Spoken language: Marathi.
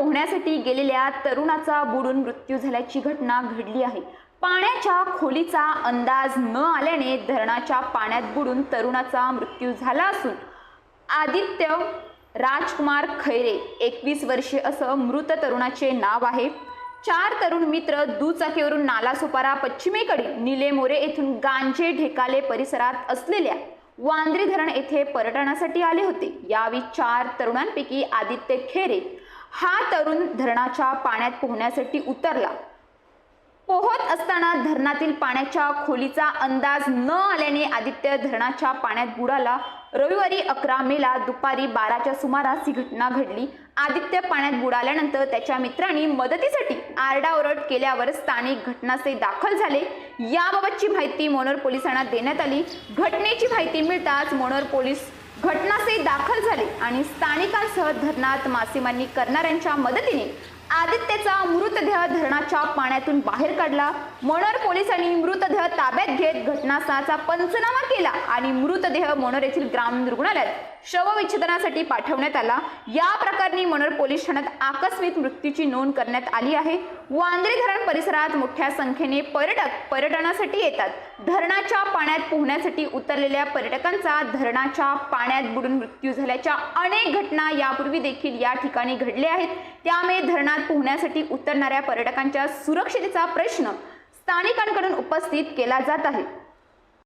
पोहण्यासाठी गेलेल्या तरुणाचा बुडून मृत्यू झाल्याची घटना घडली आहे. पाण्याच्या खोलीचा अंदाज न आल्याने धरणाच्या पाण्यात बुडून तरुणाचा मृत्यू झाला असून आदित्य राजकुमार खैरे एकवीस वर्षे असं मृत तरुणाचे नाव आहे. चार तरुण मित्र दुचाकीवरून नालासोपारा पश्चिमेकडे निलेमोरे येथून गांजे ढेकाले परिसरात असलेल्या वांद्रे धरण येथे पर्यटनासाठी आले होते. यावेळी चार तरुणांपैकी आदित्य खेरे हा तरुण धरणाच्या पाण्यात पोहण्यासाठी उतरला. पोहत असताना धरणातील पाण्याच्या खोलीचा अंदाज न आल्याने आदित्य धरणाच्या पाण्यात बुडाला. रविवारी अकरा मेला दुपारी बाराच्या सुमारास ही घटना घडली. आदित्य पाण्यात बुडाल्यानंतर त्याच्या मित्रांनी मदतीसाठी आरडाओरड केल्यावर स्थानिक घटनास्थळी दाखल झाले. याबाबतची माहिती मोनोर पोलिसांना देण्यात आली. घटनेची माहिती मिळताच मोनोर पोलीस घटनास्थळी दाखल झाले आणि स्थानिकांसह धरणात मासेमारी करणाऱ्यांच्या मदतीने आदित्यचा मृतदेह धरणाच्या पाण्यातून बाहेर काढला. मनोर पोलिसांनी मृतदेह ताब्यात घेत घटनास्थळाचा पंचनामा केला आणि मृतदेह मनोर येथील ग्रामीण रुग्णालयात शवविच्छेदनासाठी पाठवण्यात आला. या प्रकरणी मनोर पोलीस ठाण्यात आकस्मिक मृत्यूची नोंद करण्यात आली आहे. वांद्रे धरण परिसरात मोठ्या संख्येने पर्यटक पर्यटनासाठी येतात. धरणाच्या पाण्यात पोहण्यासाठी उतरलेल्या पर्यटकांचा धरणाच्या पाण्यात बुडून मृत्यू झाल्याच्या अनेक घटना यापूर्वी देखील या ठिकाणी घडल्या आहेत. त्यामुळे धरणात पोहण्यासाठी उतरणाऱ्या पर्यटकांच्या सुरक्षितेचा प्रश्न स्थानिकांकडून उपस्थित केला जात आहे.